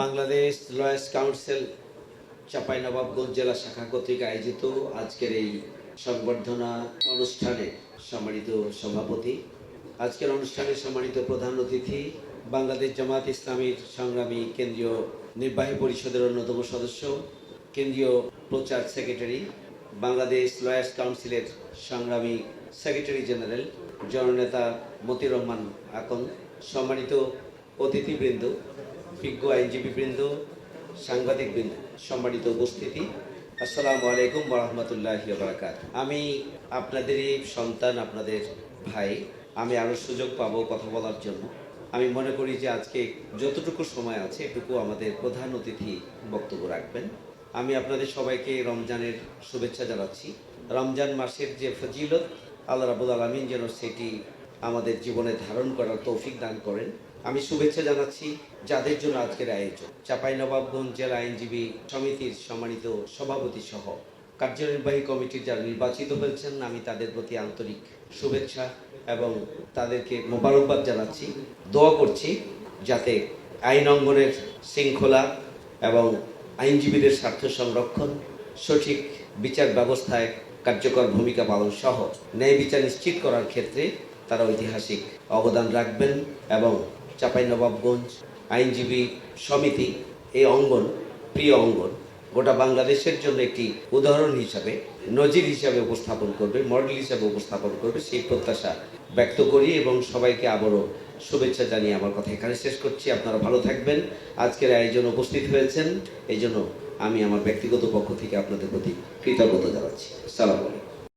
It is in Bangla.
বাংলাদেশ লয়ার্স কাউন্সিল, চাঁপাইনবাবগঞ্জ জেলা শাখা কর্তৃক আয়োজিত আজকের এই সংবর্ধনা অনুষ্ঠানে সম্মানিত সভাপতি। আজকের অনুষ্ঠানে সম্মানিত প্রধান অতিথি বাংলাদেশ জামাত ইসলামীর সংগ্রামী কেন্দ্রীয় নির্বাহী পরিষদের অন্যতম সদস্য, কেন্দ্রীয় প্রচার সেক্রেটারি, বাংলাদেশ লয়ার্স কাউন্সিলের সংগ্রামী সেক্রেটারি জেনারেল, জননেতা মতির রহমান আকন, সম্মানিত অতিথিবৃন্দ বিজ্ঞ আইনজীবী বৃন্দ, সাংবাদিক বৃন্দ, সম্মানিত উপস্থিতি। আসসালামু আলাইকুম রহমতুল্লাহ বারাকাত আমি আপনাদেরই সন্তান, আপনাদের ভাই, আমি আরও সুযোগ পাবো কথা বলার জন্য। আমি মনে করি যে আজকে যতটুকু সময় আছে, এটুকু আমাদের প্রধান অতিথি বক্তব্য রাখবেন। আমি আপনাদের সবাইকে রমজানের শুভেচ্ছা জানাচ্ছি। রমজান মাসের যে ফজিলত, আল্লাহ রাবুল আলমিন যেন সেটি আমাদের জীবনে ধারণ করার তৌফিক দান করেন। আমি শুভেচ্ছা জানাচ্ছি যাদের জন্য আজকের আয়োজন। চাঁপাইনবাবগঞ্জ জেলা আইনজীবী সমিতির সম্মানিত সভাপতি সহ কার্যনির্বাহী কমিটির যারা নির্বাচিত হয়েছেন, আমি তাদের প্রতি আন্তরিক শুভেচ্ছা এবং তাদেরকে মোবারকবাদ জানাচ্ছি। দোয়া করছি যাতে আইন অঙ্গনের শৃঙ্খলা এবং আইনজীবীদের স্বার্থ সংরক্ষণ, সঠিক বিচার ব্যবস্থায় কার্যকর ভূমিকা পালন সহ ন্যায় বিচার নিশ্চিত করার ক্ষেত্রে তারা ঐতিহাসিক অবদান রাখবেন এবং চাঁপাইনবাবগঞ্জ আইনজীবী সমিতি, এই অঙ্গন, প্রিয় অঙ্গন, গোটা বাংলাদেশের জন্য একটি উদাহরণ হিসাবে, নজির হিসাবে উপস্থাপন করবে, মডেল হিসাবে উপস্থাপন করবে, সেই প্রত্যাশা ব্যক্ত করি এবং সবাইকে আবারও শুভেচ্ছা জানিয়ে আমার কথা এখানে শেষ করছি। আপনারা ভালো থাকবেন। আজকের আয়োজন উপস্থিত হয়েছেন। এই জন্য আমি আমার ব্যক্তিগত পক্ষ থেকে আপনাদের প্রতি কৃতজ্ঞতা জানাচ্ছি। সালাম আলাইকুম।